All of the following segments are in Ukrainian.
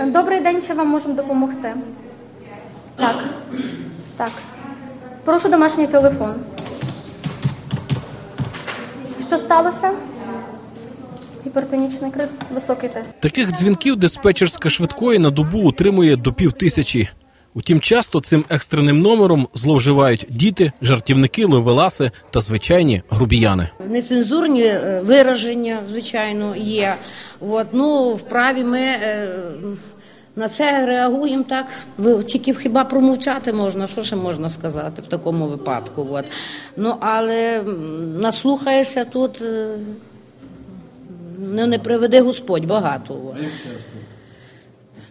Добрий день, чи вам можемо допомогти? Так. Так. Прошу домашній телефон. Що сталося? Гіпертонічний криз, високий тиск. Таких дзвінків диспетчерська швидкої на добу отримує до пів тисячі. Утім, часто цим екстреним номером зловживають діти, жартівники, ловеласи та звичайні грубіяни. Нецензурні е, вираження, звичайно, є. От, ну, вправі ми е, на це реагуємо так. Ви- Тільки хіба промовчати можна, що ще можна сказати в такому випадку. От. Ну, але наслухаєшся тут, е, ну, не приведе Господь багато. От.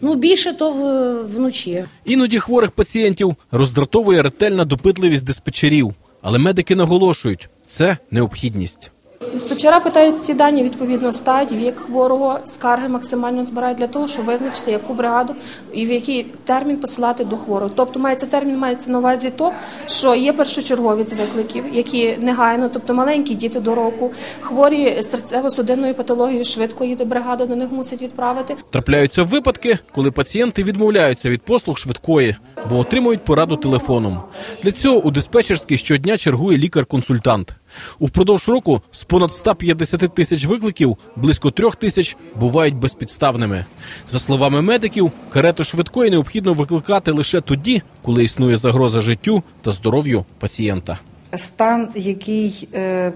Ну, більше то в- вночі. Іноді хворих пацієнтів роздратовує ретельна допитливість диспетчерів, але медики наголошують, це необхідність. Диспетчера питають всі дані відповідно стадії, вік хворого, скарги максимально збирають для того, щоб визначити, яку бригаду і в який термін посилати до хворого. Тобто мається термін, мається на увазі то, що є першочерговість викликів, які негайно, тобто маленькі діти до року, хворі серцево-судинною патологією, швидко їде бригада, до них мусить відправити. Трапляються випадки, коли пацієнти відмовляються від послуг швидкої, бо отримують пораду телефоном. Для цього у диспетчерській щодня чергує лікар-консультант. Упродовж року з понад 150 тисяч викликів близько трьох тисяч бувають безпідставними. За словами медиків, карету швидкої необхідно викликати лише тоді, коли існує загроза життю та здоров'ю пацієнта. стан, який е,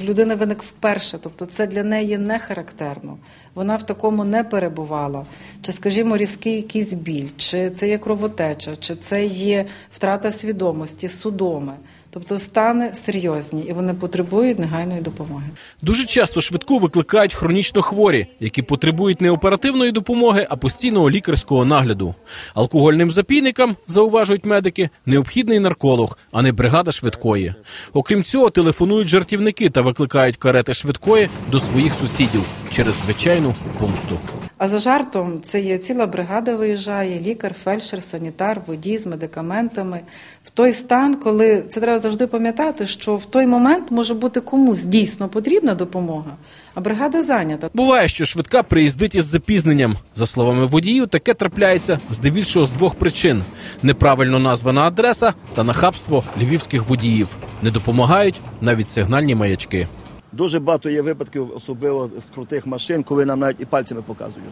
в людини виник вперше, тобто це для неї не характерно. Вона в такому не перебувала. Чи, скажімо, різкий якийсь біль, чи це є кровотеча, чи це є втрата свідомості, судоми. Тобто стани серйозні і вони потребують негайної допомоги. Дуже часто швидку викликають хронічно хворі, які потребують не оперативної допомоги, а постійного лікарського нагляду. Алкогольним запійникам, зауважують медики, необхідний нарколог, а не бригада швидкої. Окрім цього, телефонують жартівники та викликають карети швидкої до своїх сусідів через звичайну помсту. А за жартом це є ціла бригада виїжджає, лікар, фельдшер, санітар, водій з медикаментами. В той стан, коли це треба завжди пам'ятати, що в той момент може бути комусь дійсно потрібна допомога, а бригада зайнята. Буває, що швидка приїздить із запізненням. За словами водіїв, таке трапляється здебільшого з двох причин: неправильно названа адреса та нахабство львівських водіїв. Не допомагають навіть сигнальні маячки. Дуже багато є випадків, особливо з крутих машин, коли нам навіть і пальцями показують.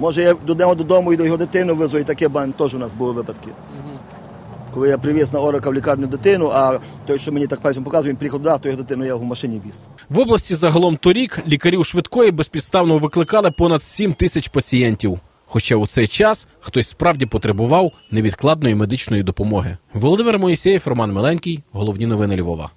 Може, я додому додому і до його дитину везу, і таке бань теж у нас були випадки. Коли я привіз на Орока в лікарню дитину, а той, що мені так пальцем показує, він приїхав туди, то його дитину я в машині віз. В області загалом торік лікарів швидкої безпідставно викликали понад 7 тисяч пацієнтів. Хоча у цей час хтось справді потребував невідкладної медичної допомоги. Володимир Моїсеєв, Роман Миленький, головні новини Львова.